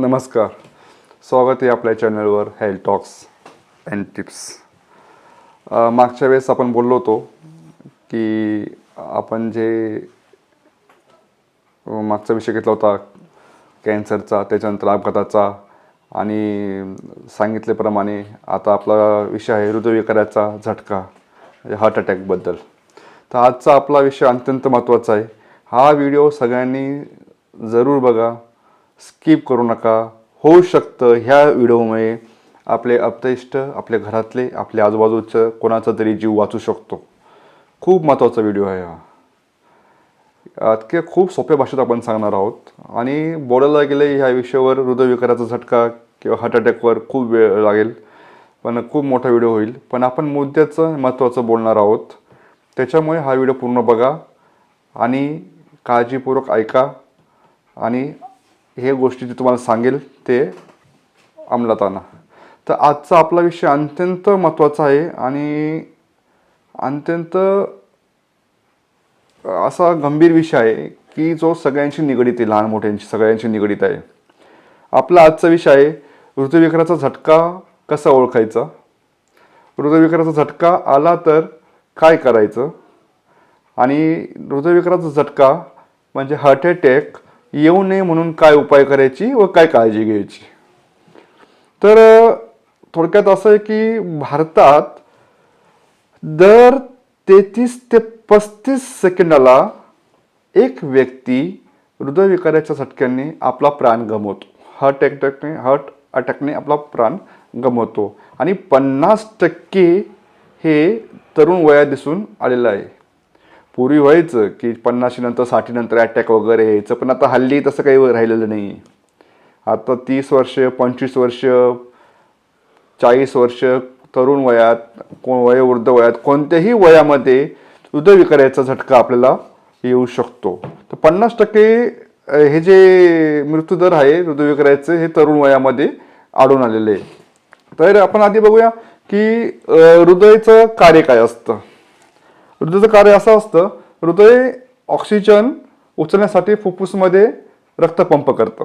नमस्कार. स्वागत आहे आपल्या चॅनलवर हेल्थ टॉक्स अँड टिप्स मागच्या वेळेस आपण बोललो होतो की आपण जे मागचा विषय घेतला होता कॅन्सरचा त्याच्यानंतर अपघाताचा आणि सांगितल्याप्रमाणे आता आपला विषय आहे हृदयविकाराचा झटका हार्ट अटॅकबद्दल तर आजचा आपला विषय अत्यंत महत्त्वाचा आहे. हा व्हिडिओ सगळ्यांनी जरूर बघा. स्किप करू नका. होऊ शकतं ह्या व्हिडिओमुळे आपले अपतिष्ट आपल्या घरातले आपल्या आजूबाजूचं कोणाचा तरी जीव वाचू शकतो. खूप महत्त्वाचा व्हिडिओ आहे हा. इतक्या खूप सोप्या भाषेत आपण सांगणार आहोत. आणि बोलायला गेले ह्या विषयावर हृदयविकाराचा झटका किंवा हार्ट अटॅकवर खूप वेळ लागेल. पण खूप मोठा व्हिडिओ होईल. पण आपण मुद्द्याचं महत्त्वाचं बोलणार आहोत. त्याच्यामुळे हा व्हिडिओ पूर्ण बघा आणि काळजीपूर्वक ऐका आणि हे गोष्टी जे तुम्हाला सांगेल ते अंमलात आणा. तर आजचा आपला विषय अत्यंत महत्त्वाचा आहे आणि अत्यंत असा गंभीर विषय आहे की जो सगळ्यांशी निगडीत आहे लहान मोठ्यांशी सगळ्यांशी निगडीत आहे. आपला आजचा विषय आहे हृदयविकाराचा झटका कसा ओळखायचा? हृदयविकाराचा झटका आला तर काय करायचं? आणि हृदयविकाराचा झटका म्हणजे हार्ट अटॅक येऊ नये म्हणून काय उपाय करायची व काय काळजी घ्यायची? तर थोडक्यात असं आहे की भारतात दर तेहतीस ते पस्तीस सेकंदाला एक व्यक्ती हृदयविकाराच्या झटक्याने आपला प्राण गमवतो. हार्ट अटॅकने हार्ट अटॅकने आपला प्राण गमवतो. आणि पन्नास टक्के हे तरुण वयात दिसून आलेलं आहे. पूर्वी व्हायचं की पन्नाशी नंतर साठी नंतर अटॅक वगैरे यायचं पण आता हल्ली तसं काही राहिलेलं नाही. आता तीस वर्ष पंचवीस वर्ष चाळीस वर्ष तरुण वयात को वयोवृद्ध वयात कोणत्याही वयामध्ये हृदयविकाराचा झटका आपल्याला येऊ शकतो. तर पन्नास टक्के हे जे मृत्यूदर आहे हृदयविकाराचे हे तरुण वयामध्ये आढळून आलेले आहे. तर आपण आधी बघूया की हृदयाचं कार्य काय असतं? हृदयाचं कार्य असं असतं हृदय ऑक्सिजन उचलण्यासाठी फुफ्फुसमध्ये रक्त पंप करतं.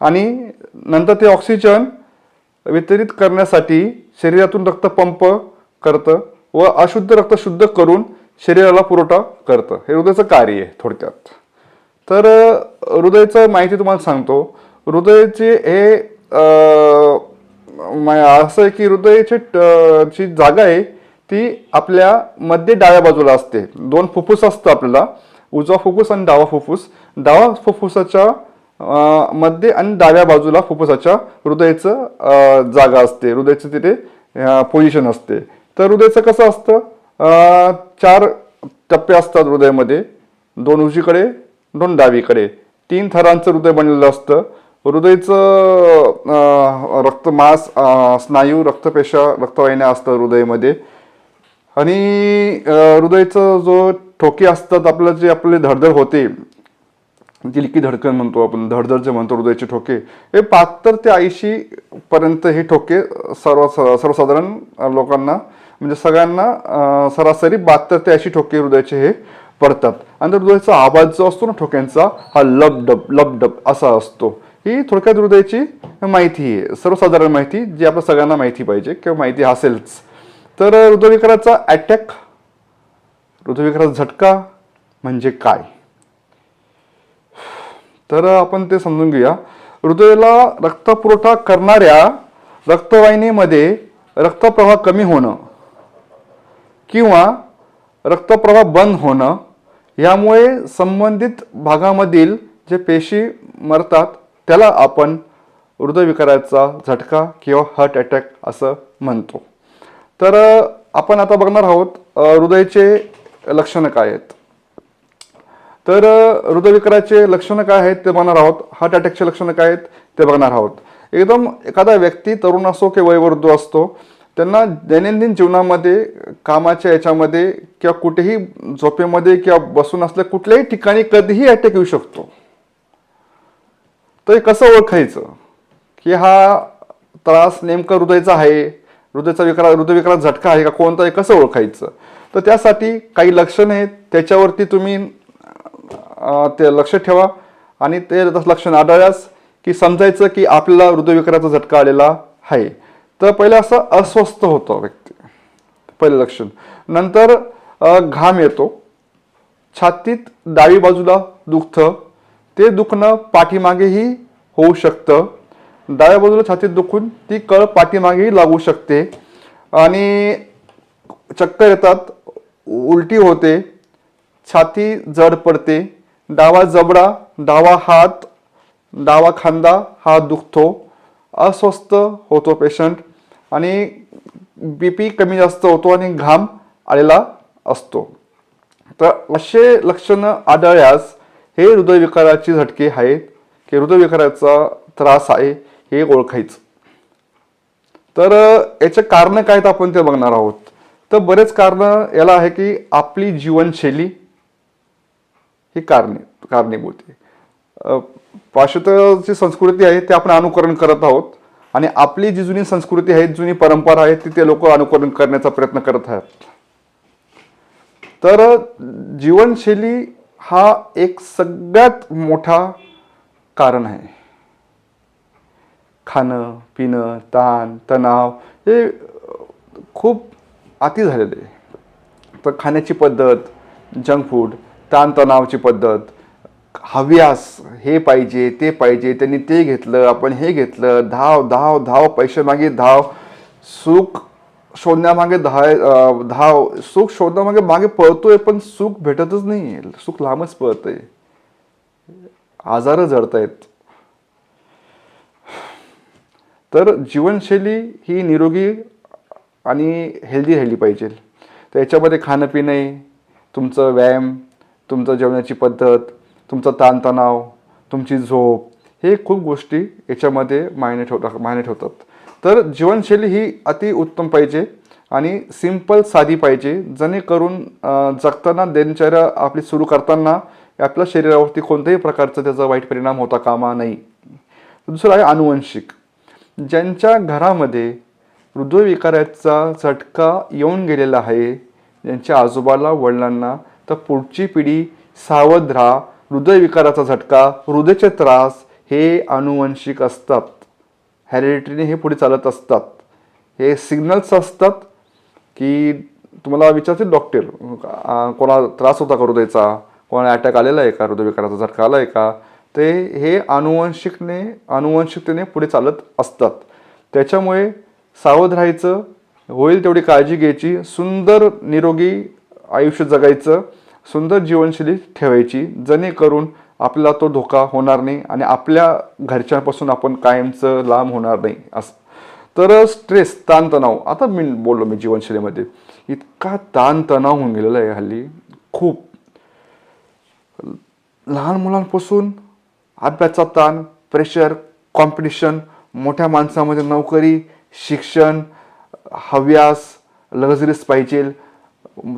आणि नंतर ते ऑक्सिजन वितरित करण्यासाठी शरीरातून रक्त पंप करतं व अशुद्ध रक्त शुद्ध करून शरीराला पुरवठा करतं. हे हृदयाचं कार्य आहे थोडक्यात. तर हृदयाचं माहिती तुम्हाला सांगतो. हृदयाचे हे असं आहे की हृदयाची जी जागा आहे ती आपल्या मध्य डाव्या बाजूला असते. दोन फुफ्फुस असतं आपल्याला. उजवा फुफ्फुस आणि डावा फुफ्फुस. डावा फुफ्फुसाच्या मध्ये आणि डाव्या बाजूला फुफ्फुसाच्या हृदयाचं जागा असते. हृदयाचं तिथे पोझिशन असते. तर हृदयाचं कसं असतं? चार टप्पे असतात हृदयामध्ये. दोन उजीकडे दोन डावीकडे. तीन थरांचं हृदय बनलेलं असतं. हृदयचं रक्तमास स्नायू रक्तपेशा रक्तवाहिन्या असतं हृदयामध्ये. आणि हृदयाचं जो ठोके असतात आपलं जे आपले धडधड होते दिलकी धडकन म्हणतो आपण धडधड जे म्हणतो हृदयाचे ठोके हे बहात्तर ते ऐंशी पर्यंत हे ठोके सर्व सर्वसाधारण लोकांना म्हणजे सगळ्यांना सरासरी बहात्तर ते ऐंशी ठोके हृदयाचे हे पडतात. आणि हृदयाचा आवाज जो असतो ना ठोक्यांचा हा लबडब लबडब असा असतो. ही थोडक्यात हृदयाची माहिती आहे. सर्वसाधारण माहिती जी आपल्या सगळ्यांना माहिती पाहिजे किंवा माहिती असेलच. तर हृदयविकाराचा अटॅक हृदयविकाराचा झटका म्हणजे काय? तर आपण ते समजून घेऊया. हृदयाला रक्तपुरवठा करणाऱ्या रक्तवाहिनीमध्ये रक्तप्रवाह कमी होणं किंवा रक्तप्रवाह बंद होणं यामुळे संबंधित भागामधील जे पेशी मरतात त्याला आपण हृदयविकाराचा झटका किंवा हार्ट अटॅक असं म्हणतो. तर आपण आता बघणार आहोत हृदयाचे लक्षणं काय आहेत. तर हृदयविकाराचे लक्षणं काय आहेत ते बघणार आहोत. हार्ट अटॅकचे लक्षणं काय आहेत ते बघणार आहोत. एकदम एखादा व्यक्ती तरुण असो किंवा वयवृद्ध असतो त्यांना दैनंदिन जीवनामध्ये कामाच्या याच्यामध्ये किंवा कुठेही झोपेमध्ये किंवा बसून असल्या कुठल्याही ठिकाणी कधीही अटॅक येऊ शकतो. तर हे कसं ओळखायचं? की हा त्रास नेमका हृदयाचा आहे? हृदयाचा विकार हृदयविकारात झटका आहे का? कोणता आहे? कसं ओळखायचं? तर त्यासाठी काही लक्षणं आहेत. त्याच्यावरती तुम्ही ते लक्ष ठेवा. आणि ते लक्षण आढळल्यास की समजायचं की आपल्याला हृदयविकाराचा झटका आलेला आहे. तर पहिलं असं अस्वस्थ होतं व्यक्ती. पहिलं लक्षण. नंतर घाम येतो. छातीत डावी बाजूला दुखतं. ते दुखणं पाठीमागेही होऊ शकतं. डाव्या बाजूला छातीत दुखून ती कळ पाठीमागेही लागू शकते. आणि चक्कर येतात उलटी होते छाती जड पडते डावा जबडा डावा हात डावा खांदा हा दुखतो अस्वस्थ होतो पेशंट आणि बी पी कमी जास्त होतो आणि घाम आलेला असतो. तर असे लक्षणं आढळल्यास हे हृदयविकाराची झटके आहेत की हृदयविकाराचा त्रास आहे हे ओळखायचं. तर याचे कारण काय तर आपण ते बघणार आहोत. तर बरेच कारण याला आहे की आपली जीवनशैली ही कारणे कारणीभूत आहे. अ, पाश्चात्य संस्कृती आहे ते आपण अनुकरण करत आहोत. आणि आपली जी जुनी संस्कृती आहे जुनी परंपरा आहे ती ते लोक अनुकरण करण्याचा प्रयत्न करत आहेत. तर जीवनशैली हा एक सगळ्यात मोठा कारण आहे. खाणं पिणं ताण तणाव हे खूप अति झालेलं. आहे तर खाण्याची पद्धत जंक फूड ताणतणावाची पद्धत हव्यास हे पाहिजे ते पाहिजे त्यांनी ते घेतलं आपण हे घेतलं धाव धाव धाव पैसे मागे धाव सुख शोधण्यामागे धाय धाव सुख शोधण्यामागे मागे पळतोय पण सुख भेटतच नाही सुख लांबच पळतंय. आजार जडतायत. तर जीवनशैली ही निरोगी आणि हेल्दी राहिली पाहिजे. तर याच्यामध्ये खाणं पिणे तुमचं व्यायाम तुमचं जेवणाची पद्धत तुमचा ताणतणाव तुमची झोप हे खूप गोष्टी याच्यामध्ये मायने ठेव मायने ठेवतात. तर जीवनशैली ही अति उत्तम पाहिजे आणि सिंपल साधी पाहिजे जेणेकरून जगताना दिनचर्या आपली सुरू करताना आपल्या शरीरावरती कोणत्याही प्रकारचा त्याचा वाईट परिणाम होता कामा नाही. दुसरं आहे अनुवंशिक ज्यांच्या घरामध्ये हृदयविकाराचा झटका येऊन गेलेला आहे ज्यांच्या आजोबाला वडिलांना तर पुढची पिढी सावध राहा हृदयविकाराचा झटका हृदयाचे त्रास हे अनुवंशिक असतात. हॅरिडिटरीने हे पुढे चालत असतात. हे सिग्नल्स असतात की तुम्हाला विचारतील डॉक्टर कोणाला त्रास होता का हृदयाचा? कोणाला अटॅक आलेला आहे का? हृदयविकाराचा झटका आला आहे का? ते हे अनुवंशिकने अनुवंशिकतेने पुढे चालत असतात. त्याच्यामुळे सावध राहायचं होईल तेवढी काळजी घ्यायची सुंदर निरोगी आयुष्य जगायचं सुंदर जीवनशैली ठेवायची जेणेकरून आपला तो धोका होणार नाही आणि आपल्या घरच्यांपासून आपण कायमचं लांब होणार नाही असं. तर स्ट्रेस ताणतणाव आता मी बोललो मी जीवनशैलीमध्ये इतका ताणतणाव होऊन गेलेला आहे हल्ली. खूप. लहान मुलांपासून अभ्यासाचा ताण प्रेशर कॉम्पिटिशन मोठ्या माणसामध्ये नोकरी शिक्षण हव्यास लक्झरीज पाहिजे.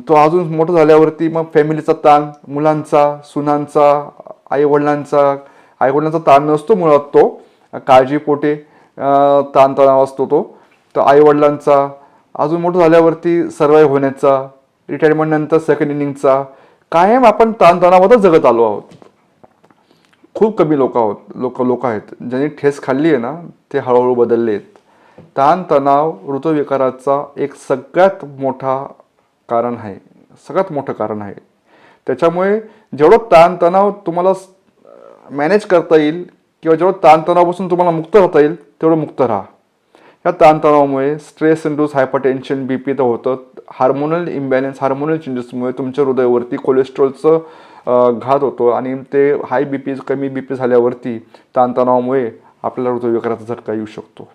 तो अजून मोठं झाल्यावरती मग फॅमिलीचा ताण मुलांचा सुनांचा आईवडिलांचा आईवडिलांचा ताण नसतो मुळात तो. काळजीपोटे ताणतणाव असतो तो. तर आईवडिलांचा अजून मोठं झाल्यावरती सर्वाईव्ह होण्याचा रिटायरमेंटनंतर सेकंड इनिंगचा कायम आपण ताणतणावातच जगत आलो आहोत. खूप कमी लोक आहोत लोक लोक आहेत. ज्यांनी ठेस खाल्ली आहे ना ते हळूहळू बदलले आहेत. ताणतणाव ऋतुविकाराचा एक सगळ्यात मोठा कारण आहे. सगळ्यात मोठं कारण आहे. त्याच्यामुळे जेवढं ताणतणाव तुम्हाला मॅनेज करता येईल किंवा जेवढं ताणतणावापासून तुम्हाला मुक्त राहता येईल तेवढं मुक्त राहा. या ताणतणावामुळे stress induce hypertension B P तर होतं हार्मोनल इम्बॅलन्स हार्मोनल चेंजेसमुळे तुमच्या हृदयावरती कोलेस्ट्रॉलचं घात होतो आणि ते हाय बी पी कमी बी पी झाल्यावरती ताणतणावामुळे आपल्याला हृदयविकाराचा झटका येऊ शकतो.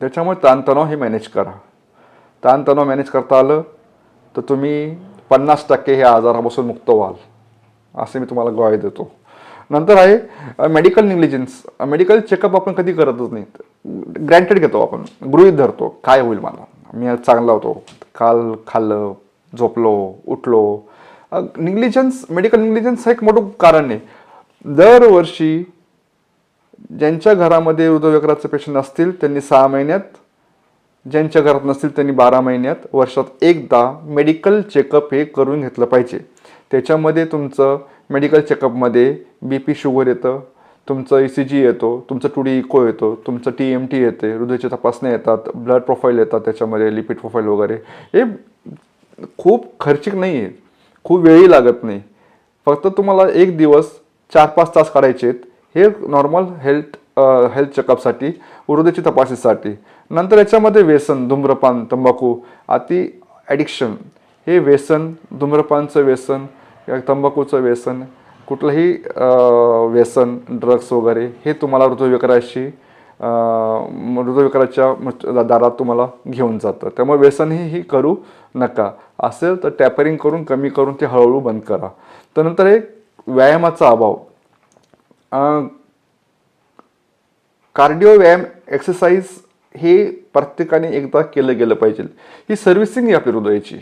त्याच्यामुळे ताणतणाव हे मॅनेज करा. ताणतणाव मॅनेज करता आलं तर तुम्ही पन्नास टक्के हे आजारापासून मुक्त व्हाल असे मी तुम्हाला ग्वाही देतो. नंतर आहे मेडिकल निग्लिजन्स मेडिकल चेकअप आपण कधी करतच नाही ग्रँटेड घेतो आपण. गृहीत धरतो. काय होईल मला? मी आज चांगला होतो. काल खाल्लं झोपलो उठलो. निग्लिजन्स मेडिकल निग्लिजन्स हे एक मोठं कारण आहे. दरवर्षी ज्यांच्या घरामध्ये हृदयविकाराचे पेशंट असतील त्यांनी सहा महिन्यात ज्यांच्या घरात नसतील त्यांनी बारा महिन्यात वर्षात एकदा मेडिकल चेकअप हे करून घेतलं पाहिजे. त्याच्यामध्ये तुमचं मेडिकल चेकअपमध्ये बी पी शुगर येतं तुमचं ई सी जी येतो तुमचं टू डी इको येतो तुमचं टी एम टी येते हृदयाच्या तपासण्या येतात ब्लड प्रोफाईल येतात त्याच्यामध्ये लिपिड प्रोफाईल वगैरे. हे खूप खर्चिक नाही आहे खूप वेळही लागत नाही. फक्त तुम्हाला एक दिवस चार पाच तास काढायचे आहेत. हे नॉर्मल हेल्थ हेल्थ चेकअपसाठी हृदयाची तपासणीसाठी नंतर याच्यामध्ये व्यसन धूम्रपान तंबाखू अति ॲडिक्शन हे व्यसन धूम्रपानचं व्यसन तंबाखूचं व्यसन कुठलंही व्यसन ड्रग्स वगैरे हे तुम्हाला हृदयविकाराशी हृदयविकाराच्या दारात तुम्हाला घेऊन जातं. त्यामुळे व्यसनही ही करू नका. असेल तर टॅपरिंग करून कमी करून ते हळूहळू बंद करा. त्यानंतर एक व्यायामाचा अभाव. कार्डिओ व्यायाम एक्सरसाइज हे प्रत्येकाने एकदा केलं गेलं पाहिजे. ही सर्व्हिसिंग आहे आपली हृदयाची.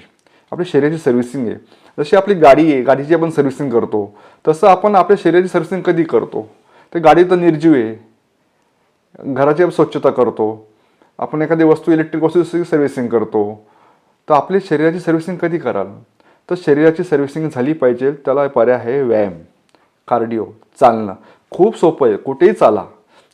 आपल्या शरीराची सर्व्हिसिंग आहे. जशी आपली गाडी आहे गाडीची आपण सर्व्हिसिंग करतो तसं आपण आपल्या शरीराची सर्व्हिसिंग कधी करतो? ते गाडी तर निर्जीव आहे. घराची आपण स्वच्छता करतो. आपण एखादी वस्तू इलेक्ट्रिक वस्तू सर्व्हिसिंग करतो तर आपली शरीराची सर्व्हिसिंग कधी कराल? तर शरीराची सर्व्हिसिंग झाली पाहिजे त्याला पर्याय आहे व्यायाम कार्डिओ चालणं. खूप सोपं आहे कुठेही चाला.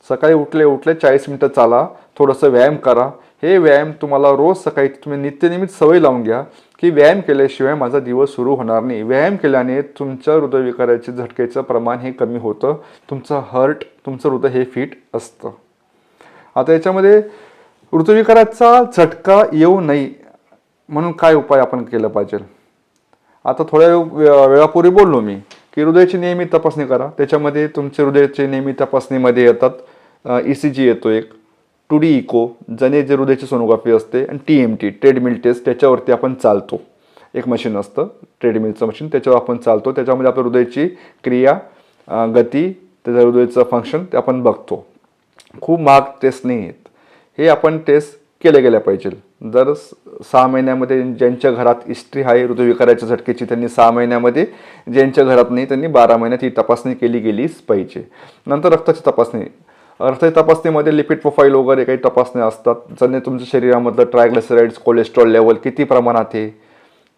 सकाळी उठले उठले चाळीस मिनटं चाला थोडंसं व्यायाम करा. हे व्यायाम तुम्हाला रोज सकाळी तुम्ही नित्यनियमित सवय लावून घ्या. की व्यायाम केल्याशिवाय माझा दिवस सुरू होणार नाही. व्यायाम केल्याने तुमच्या हृदयविकाराचे झटकेचं प्रमाण हे कमी होतं. तुमचं हर्ट तुमचं हृदय हे फिट असतं. आता याच्यामध्ये ऋतुविकाराचा झटका येऊ नये म्हणून काय उपाय आपण केलं पाहिजे? आता थोड्या वेळ- वेळापूर्वी बोललो मी की हृदयाची नियमित तपासणी करा. त्याच्यामध्ये तुमचे हृदयाचे नियमित तपासणीमध्ये येतात ई सी जी येतो एक. टू डी इको जने जे हृदयाची सोनोग्राफी असते आणि T M T treadmill test त्याच्यावरती आपण चालतो. एक मशीन असतं ट्रेडमिलचं मशीन त्याच्यावर आपण चालतो. त्याच्यामध्ये आपल्या हृदयाची क्रिया गती त्याच्या हृदयाचं फंक्शन ते आपण बघतो. खूप महाग टेस्ट नाही आहेत. हे आपण टेस्ट केल्या गेल्या पाहिजे. जर सहा महिन्यामध्ये ज्यांच्या घरात हिस्ट्री आहे हृदयविकाराच्या झटकेची त्यांनी सहा महिन्यामध्ये ज्यांच्या घरात नाही त्यांनी बारा महिन्यात ही तपासणी केली गेलीच पाहिजे. नंतर रक्ताची तपासणी. रक्ताची तपासणीमध्ये लिपिड प्रोफाईल वगैरे काही तपासण्या असतात. ज्याने तुमच्या शरीरामधलं ट्रायग्लिसराईड्स कोलेस्ट्रॉल लेवल किती प्रमाणात आहे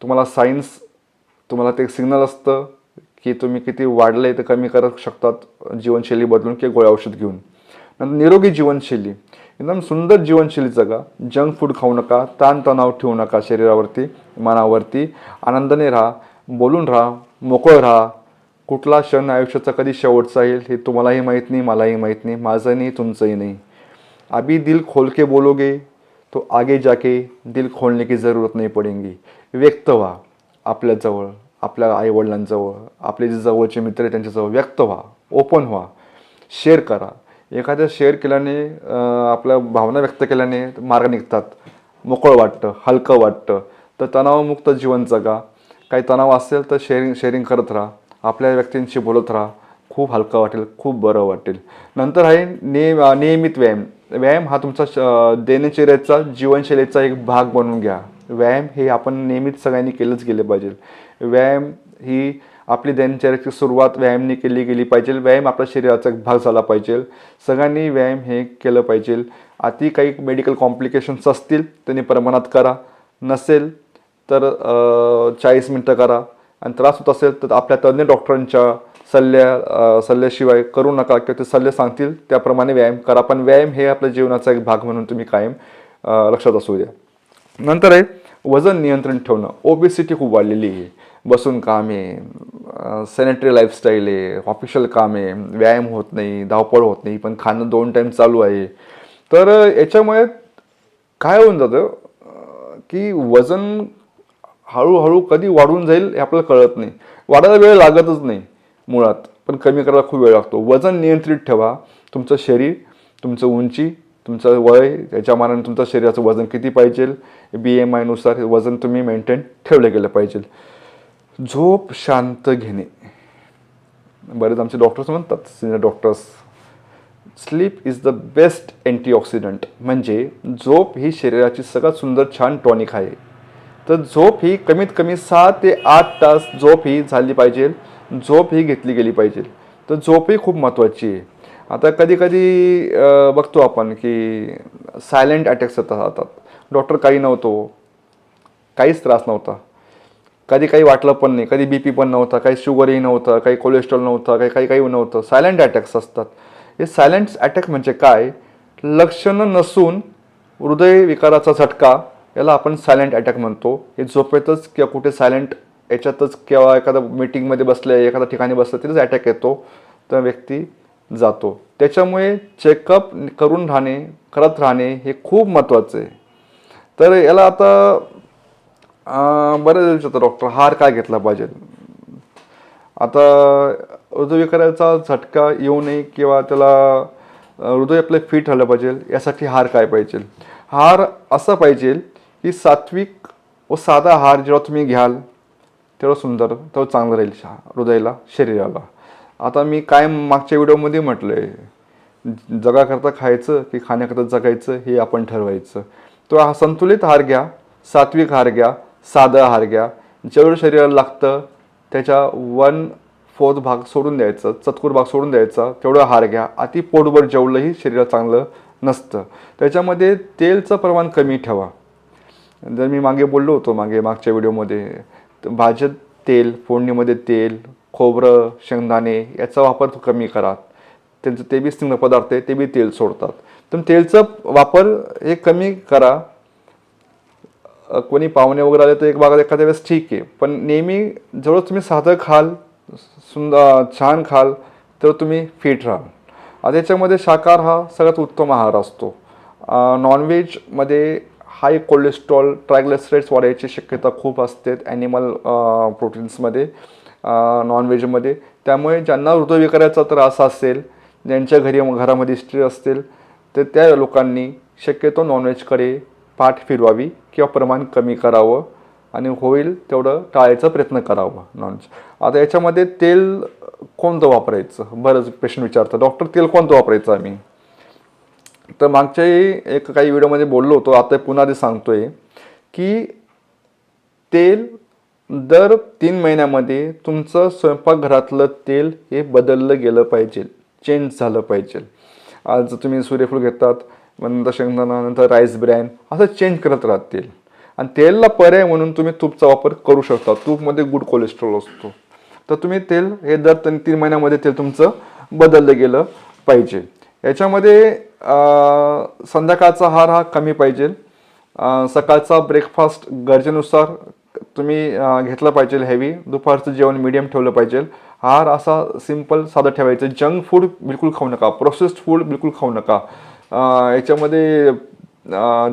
तुम्हाला सायन्स तुम्हाला ते सिग्नल असतं की तुम्ही किती वाढले तर कमी करू शकतात जीवनशैली बदलून किंवा गोळ्या औषध घेऊन. नंतर निरोगी जीवनशैली. एकदम सुंदर जीवनशैली जगा. जंक फूड खाऊ नका ताणतणाव ठेवू नका शरीरावरती मनावरती. आनंदाने राहा बोलून राहा मोकळं राहा. कुठला क्षण आयुष्याचा कधी शेवटचा येईल हे तुम्हालाही माहीत नाही मलाही माहीत नाही माझं नाही तुमचंही नाही. अभी दिल खोल के बोलोगे तो आगे जाके दिल खोलने की ज़रूरत नाही पडेंगी. व्यक्त व्हा आपल्याजवळ आपल्या आईवडिलांजवळ आपले जे जवळचे मित्र त्यांच्याजवळ व्यक्त व्हा ओपन व्हा शेअर करा. एखाद्या शेअर केल्याने आपल्या भावना व्यक्त केल्याने मार्ग निघतात. मोकळं वाटतं हलकं वाटतं. तर तणावमुक्त जीवन जगा. काही तणाव असेल तर शेअरिंग शेअरिंग करत राहा. आपल्या व्यक्तींशी बोलत राहा. खूप हलकं वाटेल खूप बरं वाटेल. नंतर आहे नियम नियमित व्यायाम. व्यायाम हा तुमचा श- दिनचर्याचा जीवनशैलीचा एक भाग बनवून घ्या. व्यायाम हे आपण नियमित सगळ्यांनी केलंच गेले पाहिजे. व्यायाम ही आपली दैनचर्याची सुरुवात व्यायामने केली गेली पाहिजे. व्यायाम आपल्या शरीराचा एक भाग झाला पाहिजे. सगळ्यांनी व्यायाम हे केलं पाहिजे. अति काही मेडिकल कॉम्प्लिकेशन्स असतील त्यांनी प्रमाणात करा. नसेल तर चाळीस मिनटं करा. आणि त्रास होत असेल तर आपल्या तज्ज्ञ डॉक्टरांच्या सल्ल्या सल्ल्याशिवाय करू नका किंवा ते सल्ले सांगतील त्याप्रमाणे व्यायाम करा. पण व्यायाम हे आपल्या जीवनाचा एक भाग म्हणून तुम्ही कायम लक्षात असू द्या. नंतर आहे वजन नियंत्रण ठेवणं. ओबेसिटी खूप वाढलेली आहे. बसून काम आहे सॅनिटरी लाईफस्टाईल आहे ऑफिशियल काम आहे व्यायाम होत नाही धावपळ होत नाही पण खाणं दोन टाईम चालू आहे. तर याच्यामुळे काय होऊन जातं की वजन हळूहळू कधी वाढून जाईल हे आपल्याला कळत नाही. वाढायला वेळ लागतच नाही मुळात पण कमी करायला खूप वेळ लागतो. वजन नियंत्रित ठेवा. तुमचं शरीर तुमचं उंची तुमचं वय त्याच्या मानाने तुमचं शरीराचं वजन किती पाहिजे? बी एम आयनुसार हे वजन तुम्ही मेंटेन ठेवलं गेलं पाहिजे. झोप शांत घेणे. बरेच आमचे डॉक्टर्स म्हणतात senior doctors sleep is the best antioxidant म्हणजे झोप ही शरीराची सगळ्यात सुंदर छान टॉनिक आहे. तर झोप ही कमीत कमी सहा ते आठ तास झोप ही झाली पाहिजे. झोप ही घेतली गेली पाहिजे. तर झोप ही खूप महत्त्वाची आहे. आता कधी कधी बघतो आपण की सायलेंट अटॅक्स येतात डॉक्टर काही नव्हतो. काहीच त्रास नव्हता. कधी काही वाटलं पण नाही. कधी बी पी पण नव्हता. काही शुगरही नव्हतं. काही कोलेस्ट्रॉल नव्हतं. काही काही काही नव्हतं. सायलेंट अटॅक्स असतात. हे सायलेंट अटॅक म्हणजे काय? लक्षणं नसून हृदयविकाराचा झटका याला आपण सायलेंट अटॅक म्हणतो. हे झोपेतच किंवा कुठे सायलेंट याच्यातच किंवा एखादा मीटिंगमध्ये बसले एखाद्या ठिकाणी बसलं तिथेच अटॅक येतो. तर व्यक्ती जातो. त्याच्यामुळे चेकअप करून राहणे करत राहणे हे खूप महत्त्वाचं आहे. तर याला आता बरं बरेच डॉक्टर हार काय घेतला पाहिजे? आता हृदयविकाराचा झटका येऊ नये किंवा त्याला हृदय आपलं फिट राहिलं पाहिजे यासाठी हार काय पाहिजे? हार असा पाहिजे ही सात्विक व साधा आहार जेव्हा तुम्ही घ्याल तेवढं सुंदर तेव्हा चांगलं राहील शा- हृदयाला शरीराला. आता मी काय मागच्या व्हिडिओमध्ये म्हटलं आहे जगाकरता खायचं की खाण्याकरता जगायचं हे आपण ठरवायचं. तो हा संतुलित आहार घ्या सात्विक आहार घ्या साधा आहार घ्या. जेवढं शरीराला लागतं त्याच्या वन फोर्थ भाग सोडून द्यायचं चतकूर भाग सोडून द्यायचा तेवढं आहार घ्या. अति पोटभर जेवलंही शरीराला चांगलं नसतं. त्याच्यामध्ये तेलचं प्रमाण कमी ठेवा. जर मी मागे बोललो होतो मागे मागच्या व्हिडिओमध्ये तर भाज्यात तेल फोडणीमध्ये तेल खोबरं शेंगदाणे याचा वापर कमी करा त्यांचं ते बी स्निग्ध पदार्थ आहे ते बी तेल सोडतात. तर तेलचा वापर हे कमी करा. कोणी पाहुणे वगैरे आले तर एक भागात एखाद्या वेळेस ठीक आहे. पण नेहमी जवळ तुम्ही साधं खाल सुंदर छान खाल तर तुम्ही फिट राहाल. आता याच्यामध्ये शाकाहार हा सगळ्यात उत्तम आहार असतो. नॉनव्हेजमध्ये हाय कोलेस्ट्रॉल ट्रायग्लिसराईड्स वाढायची शक्यता खूप असते ॲनिमल प्रोटीन्समध्ये नॉनव्हेजमध्ये त्यामुळे ज्यांना हृदयविकाराचा त्रास असेल ज्यांच्या घरी घरामध्ये स्त्री असतील तर त्या लोकांनी शक्यतो नॉनव्हेजकडे पाठ फिरवावी किंवा प्रमाण कमी करावं आणि होईल तेवढं टाळायचा प्रयत्न करावा नॉनव्हेज आता याच्यामध्ये तेल कोणतं वापरायचं? बरंच पेशंट विचारतं. डॉक्टर तेल कोणतं वापरायचं आम्ही? तर मागच्याही एक काही व्हिडिओमध्ये बोललो होतो आता पुन्हा ते सांगतोय की तेल दर तीन महिन्यामध्ये तुमचं स्वयंपाकघरातलं तेल हे बदललं गेलं पाहिजे चेंज झालं पाहिजे. आज तुम्ही सूर्यफूल घेतात नंतर शेंगदाणा नंतर राईस ब्रॅन असं चेंज करत राहतील आणि तेलला पर्याय म्हणून तुम्ही तूपचा वापर करू शकता. तूपमध्ये गुड कोलेस्ट्रॉल असतो. तर तुम्ही तेल हे दर तीन महिन्यामध्ये तेल तुमचं बदललं गेलं पाहिजे. याच्यामध्ये संध्याकाळचा आहार हा कमी पाहिजे. सकाळचा ब्रेकफास्ट गरजेनुसार तुम्ही घेतला पाहिजे हेवी दुपारचं जेवण मिडियम ठेवलं पाहिजे. आहार असा सिंपल साधा ठेवायचं. जंक फूड बिलकुल खाऊ नका. प्रोसेस्ड फूड बिलकुल खाऊ नका. याच्यामध्ये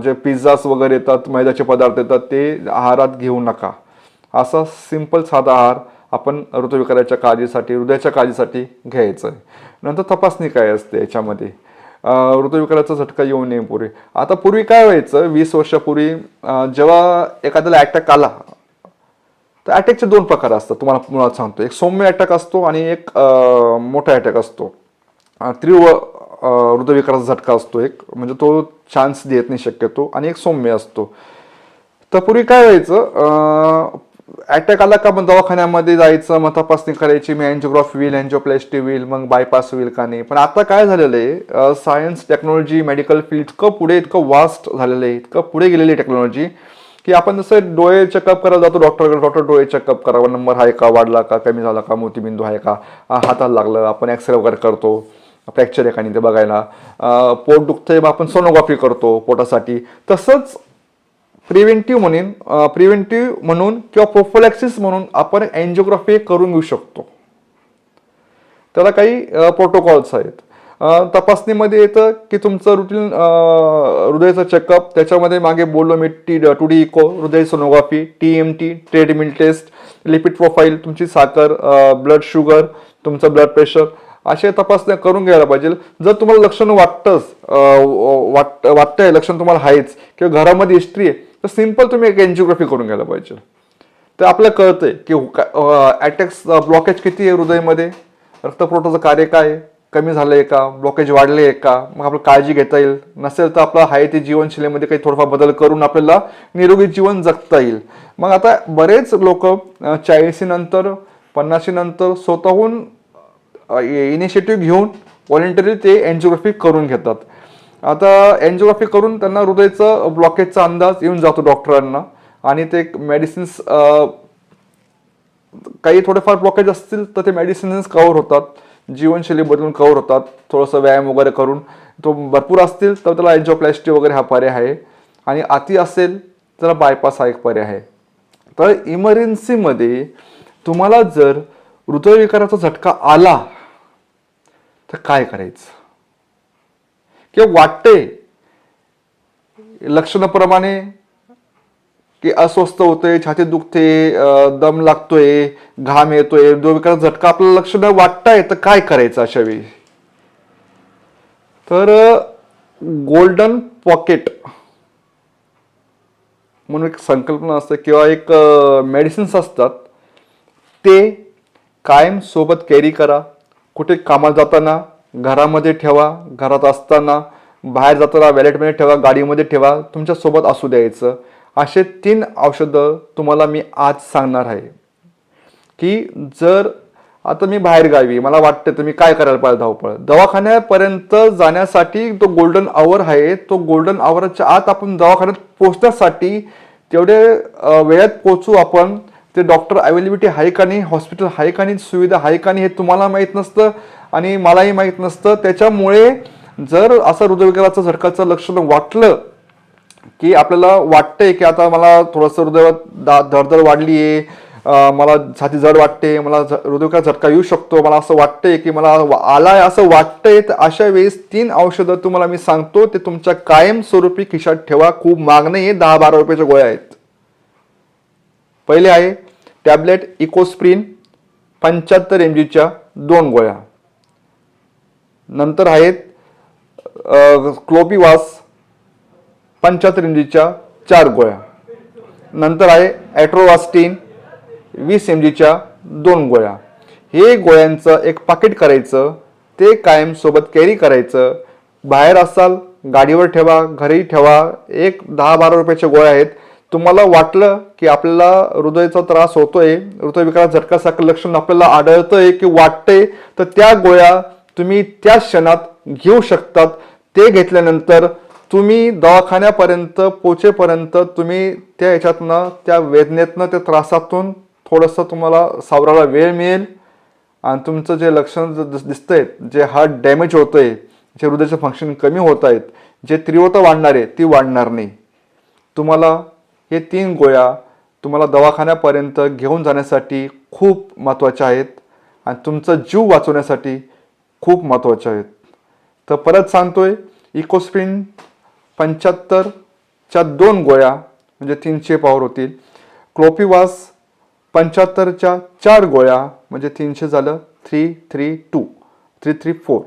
जे पिझ्झास वगैरे येतात मैद्याचे पदार्थ येतात ते आहारात घेऊ नका. असा सिंपल साधा आहार आपण हृदयविकाराच्या काळजीसाठी हृदयाच्या काळजीसाठी घ्यायचं आहे. नंतर तपासणी काय असते याच्यामध्ये? हृदयविकाराचा झटका येऊ नये पूर्वी आता पूर्वी काय व्हायचं? वीस वर्षापूर्वी जेव्हा एखाद्याला अटॅक आला तर अटॅकचे दोन प्रकार असतात तुम्हाला मुळात सांगतो. एक सौम्य अटॅक असतो आणि एक मोठा अटॅक असतो. तीव्र हृदयविकाराचा झटका असतो एक. म्हणजे तो चान्स देत नाही शक्यतो आणि एक सौम्य असतो. तर पूर्वी काय व्हायचं? अटॅक आला का मग दवाखान्यामध्ये जायचं मग तपासणी करायची मी अँजिओग्राफी होईल अँजिओप्लास्टी होईल मग बायपास होईल का नाही. पण आता काय झालेलं आहे? सायन्स टेक्नॉलॉजी मेडिकल फील्ड इतकं पुढे इतकं वास्ट झालेलं आहे इतकं पुढे गेलेली आहे टेक्नॉलॉजी की आपण जसं डोळे चेकअप करायला जातो डॉक्टरकडे डॉक्टर डोळे चेकअप करावा नंबर आहे का वाढला का कमी झाला का मोतीबिंदू आहे का हाताला लागलं आपण एक्सरे वगैरे करतो फ्रॅक्चर आहे का नाही ते बघायला. पोट दुखतंय मग आपण सोनोग्राफी करतो पोटासाठी. तसंच प्रिव्हेंटिव्ह म्हणून प्रिव्हेंटिव्ह म्हणून किंवा प्रोफोलॅक्सिस म्हणून आपण अँजिओग्राफी करून घेऊ शकतो. त्याला काही प्रोटोकॉल्स आहेत. तपासणीमध्ये येतं की तुमचं रुटीन हृदयाचं चेकअप त्याच्यामध्ये मागे बोललो मी टी टू डी इको हृदय sonography T M T treadmill test lipid profile तुमची साखर ब्लड शुगर तुमचं ब्लड प्रेशर असे तपासण्या करून घ्यायला पाहिजे. जर तुम्हाला लक्षण वाटतंच वाट वाटतंय लक्षण तुम्हाला आहेच किंवा घरामध्ये हिस्ट्री आहे तर सिंपल तुम्ही एक एन्जिओग्राफी करून घ्यायला पाहिजे. तर आपल्याला कळतंय की हो ॲटॅक्स ब्लॉकेज किती आहे हृदयामध्ये? रक्तपुरवठ्याचं कार्य काय आहे? कमी आहे का? ब्लॉकेज वाढले आहे का? मग आपलं काळजी घेता येईल? नसेल तर आपलं आहे ते जीवनशैलीमध्ये काही थोडाफार बदल करून आपल्याला निरोगी जीवन जगता येईल. मग आता बरेच लोक चाळीसीनंतर पन्नाशीनंतर स्वतःहून इनिशिएटिव्ह घेऊन व्हॉलेंटरी ते एन्जिओग्राफी करून घेतात. आता एन्जिओग्राफी करून त्यांना हृदयाचं ब्लॉकेजचा अंदाज येऊन जातो डॉक्टरांना आणि ते मेडिसिन्स काही थोडेफार ब्लॉकेज असतील तर ते मेडिसिन्स कव्हर होतात. जीवनशैली बदलून कव्हर होतात. थोडंसं व्यायाम वगैरे करून. तो भरपूर असतील तर त्याला एन्जोप्लॅस्टी वगैरे हा पर्याय आहे. आणि अति असेल तर बायपास हा एक पर्याय आहे. तर इमर्जन्सीमध्ये तुम्हाला जर हृदयविकाराचा झटका आला तर काय करायचं? किंवा वाटते लक्षणाप्रमाणे की अस्वस्थ होतोय छाती दुखते दम लागतोय घाम येतोय हृदयविकाराचा झटका आपल्याला लक्षणं वाटताय तर काय करायचं अशा वेळी? तर गोल्डन पॉकेट म्हणून एक संकल्पना असते किंवा एक मेडिसिन्स असतात. ते कायम सोबत कॅरी करा. कुठे कामाला जाताना घरामध्ये ठेवा घरात असताना बाहेर जाताना वॅलेटमध्ये ठेवा गाडीमध्ये ठेवा तुमच्यासोबत असू द्यायचं. असे तीन औषधं तुम्हाला मी आज सांगणार आहे. की जर आता मी बाहेर गावी मला वाटतं तुम्ही काय करायला पाहिजे धावपळ? दवाखान्यापर्यंत जाण्यासाठी तो गोल्डन आवर आहे तो गोल्डन आवरच्या आत आपण दवाखान्यात पोचण्यासाठी तेवढे वेळेत पोचू आपण. ते डॉक्टर अवेलेबिलिटी आहे का नाही हॉस्पिटल आहे का नाही सुविधा आहे का नाही हे तुम्हाला माहीत नसतं आणि मलाही माहीत नसतं. त्याच्यामुळे जर असं हृदयविकाराचं झटकाचं लक्षण वाटलं की आपल्याला वाटतंय की आता मला थोडंसं हृदयात दा धडधड वाढली आहे मला छाती जड वाटते मला झ- हृदयविकार झटका येऊ शकतो मला असं वाटतंय की मला आला आलाय असं वाटतंय तर अशा वेळेस तीन औषधं तुम्हाला मी सांगतो ते तुमच्या कायमस्वरूपी खिशात ठेवा खूप मागणी आहे दहा बारा रुपयाच्या गोळ्या आहेत. पहिले आहे टॅबलेट इकोस्प्रिन पंच्याहत्तर एम जीच्या दोन गोळ्या. नंतर आहेत क्लोपिवास पंच्याहत्तर एम जीच्या चार गोळ्या. नंतर आहे ॲट्रोवास्टीन वीस एम जीच्या दोन गोळ्या. हे गोळ्यांचं एक पाकिट करायचं ते कायम सोबत कॅरी करायचं. बाहेर असाल गाडीवर ठेवा घरी ठेवा एक दहा बारा रुपयाच्या गोळ्या आहेत तुम्हाला वाटलं की आपल्याला हृदयाचा त्रास होतोय हृदयविकारात झटकासारखं लक्षण आपल्याला आढळतंय की वाटतंय तर त्या गोळ्या तुम्ही त्या क्षणात घेऊ शकतात. ते घेतल्यानंतर तुम्ही दवाखान्यापर्यंत पोचेपर्यंत तुम्ही त्या ह्याच्यातनं त्या वेदनेतनं त्या त्रासातून थोडंसं तुम्हाला सावरायला वेळ मिळेल. आणि तुमचं जे लक्षण ज- दिस- दिसतंय जे हार्ट डॅमेज होतंय जे हृदयाचं फंक्शन कमी होत आहेत जे तीव्रता वाढणार आहे ती वाढणार नाही. तुम्हाला हे तीन गोळ्या तुम्हाला दवाखान्यापर्यंत घेऊन जाण्यासाठी खूप महत्त्वाच्या आहेत आणि तुमचा जीव वाचवण्यासाठी खूप महत्त्वाच्या आहेत. तर परत सांगतो आहे इकोस्पिन पंच्याहत्तरच्या दोन गोळ्या म्हणजे तीनशे पावर होतील. क्लोपिवास पंच्याहत्तरच्या चार गोळ्या म्हणजे तीनशे झालं three three two three three four.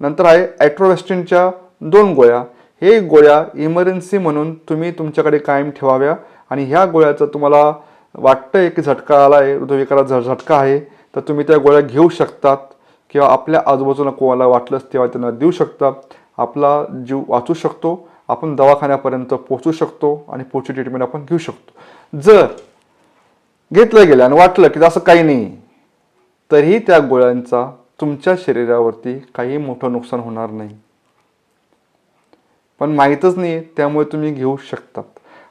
नंतर आहे ॲट्रोवेस्टिनच्या दोन गोळ्या. हे गोळ्या इमर्जन्सी म्हणून तुम्ही तुमच्याकडे कायम ठेवाव्या. आणि ह्या गोळ्याचं तुम्हाला वाटतंय की झटका आला आहे हृदयविकाराचा झटका आहे तर तुम्ही त्या गोळ्या घेऊ शकतात किंवा आपल्या आजूबाजूला कोणाला वाटलंच तेव्हा त्यांना देऊ शकता. आपला जीव वाचू शकतो आपण दवाखान्यापर्यंत पोचू शकतो आणि पुढची ट्रीटमेंट आपण घेऊ शकतो. जर घेतलं गेलं आणि वाटलं की असं काही नाही तरीही त्या गोळ्यांचा तुमच्या शरीरावरती काही मोठं नुकसान होणार नाही. पण माहीतच नाही त्यामुळे तुम्ही घेऊ शकतात.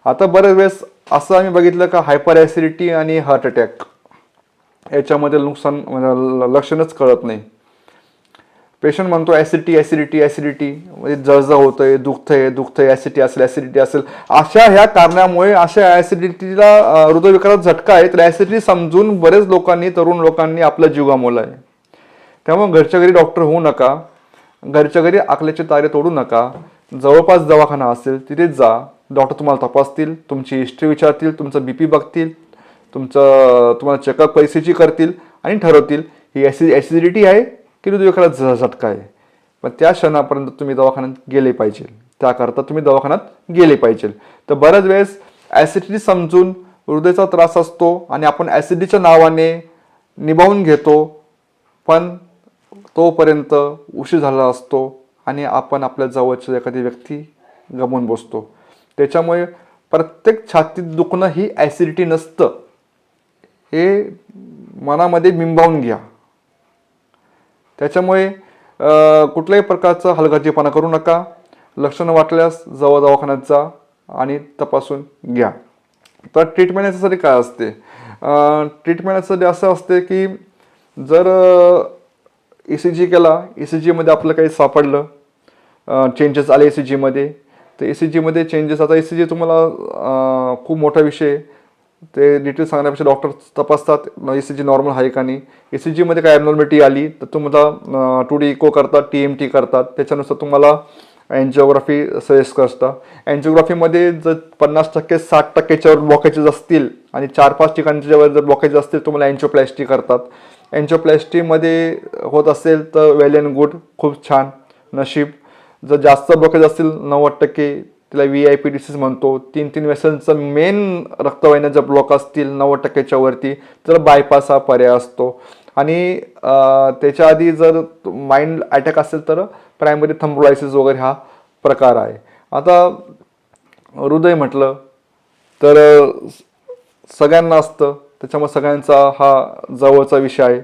आता बऱ्याच वेळेस असं आम्ही बघितलं का हायपर ॲसिडिटी आणि हार्ट अटॅक याच्यामध्ये नुकसान म्हणजे लक्षणच कळत नाही. पेशंट म्हणतो ॲसिडिटी ॲसिडिटी ॲसिडिटी म्हणजे जळजळ होतंय दुखतं आहे ॲसिडिटी असेल ॲसिडिटी असेल. अशा ह्या कारणामुळे अशा ॲसिडिटीला हृदयविकारात झटका आहे तर ॲसिडिटी समजून बरेच लोकांनी तरुण लोकांनी आपला जीव गमावला आहे. त्यामुळे घरच्या घरी डॉक्टर होऊ नका. घरच्या घरी आकल्याचे तारे तोडू नका. जवळपास दवाखाना असेल तिथे जा. डॉक्टर तुम्हाला तपासतील तुमची हिस्ट्री विचारतील तुमचं बी पी बघतील तुमचं तुम्हाला चेकअप पैसेची करतील आणि ठरवतील ही ॲसि ॲसिडिटी आहे की हृदयविकाराचा झ- झटका आहे? पण त्या क्षणापर्यंत तुम्ही दवाखान्यात गेले पाहिजे. त्याकरता तुम्ही दवाखान्यात गेले पाहिजे. तर बऱ्याच वेळेस ॲसिडिटी समजून हृदयाचा त्रास असतो आणि आपण ॲसिडिटीच्या नावाने निभावून घेतो पण तोपर्यंत उशीर झाला असतो. आणि आपण आपल्या जवळच्या एखादी व्यक्ती गमवून बसतो. त्याच्यामुळे प्रत्येक छातीत दुखणं ही ॲसिडिटी नसतं. हे मनामध्ये बिंबावून घ्या. त्याच्यामुळे कुठल्याही प्रकारचं हलगर्जीपणा करू नका. लक्षणं वाटल्यास जवळ दवाखान्यात जा आणि तपासून घ्या. तर ट्रीटमेंट याच्यासाठी काय असते? ट्रीटमेंटसाठी असं असते की जर ई सी जी केला ई सी जीमध्ये आपलं काही सापडलं चेंजेस आले ए सी जीमध्ये तर ए सी जीमध्ये चेंजेस आता ए सी जी तुम्हाला खूप मोठा विषय आहे. ते डिटेल सांगण्यापेक्षा डॉक्टर तपासतात ए सी जी नॉर्मल आहे का नाही. ए सी जीमध्ये काय ॲबनॉर्मॅलिटी आली तर तुम्हाला टू डी इको करतात टी एम टी करतात. त्याच्यानुसार तुम्हाला अँजिओग्राफी सजेस्ट करतात. अँजिओग्राफीमध्ये जर पन्नास टक्के साठ टक्केच्यावर ब्लॉकेजेस असतील आणि चार पाच ठिकाणच्यावर जर ब्लॉकेजेस असतील तुम्हाला अँजिओप्लॅस्टी करतात. अँजिओप्लॅस्टीमध्ये होत असेल तर वेल अँड गुड खूप छान. नशीब. जर जास्त ब्लॉकेज असतील नव्वद टक्के तिला व्ही आय पी डिसीज म्हणतो. तीन तीन वेसनचं मेन रक्तवाहिन्या जर ब्लॉक असतील नव्वद टक्क्याच्या वरती तर बायपास हा पर्याय असतो. आणि त्याच्या आधी जर माइंड अटॅक असेल तर प्रायमरी थंब्रोलायसिस वगैरे हा प्रकार आहे. आता हृदय म्हटलं तर सगळ्यांना असतं. त्याच्यामुळे सगळ्यांचा हा जवळचा विषय आहे.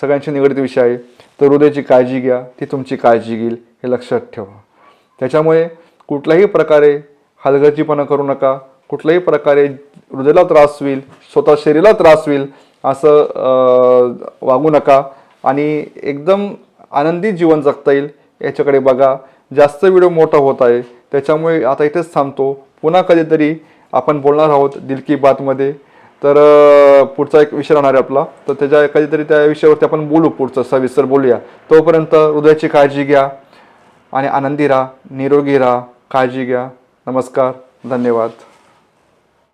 सगळ्यांशी निगडीत विषय आहे. तर हृदयाची काळजी घ्या ती तुमची काळजी घेईल हे लक्षात ठेवा. त्याच्यामुळे कुठल्याही प्रकारे हलगर्जीपणा करू नका. कुठल्याही प्रकारे हृदयाला त्रास होईल स्वतः शरीराला त्रास होईल असं वागू नका. आणि एकदम आनंदी जीवन जगता येईल याच्याकडे बघा. जास्त व्हिडिओ मोठा होत आहे. त्याच्यामुळे आता इथेच थांबतो. पुन्हा कधीतरी आपण बोलणार आहोत दिल की बातमध्ये. तर पुढचा एक विषय राहणार आहे आपला. तर त्याच्या कधीतरी त्या विषयावरती आपण बोलू पुढचं सविस्तर बोलूया. तोपर्यंत हृदयाची काळजी घ्या आणि आनंदी राहा निरोगी राहा काळजी घ्या. नमस्कार धन्यवाद.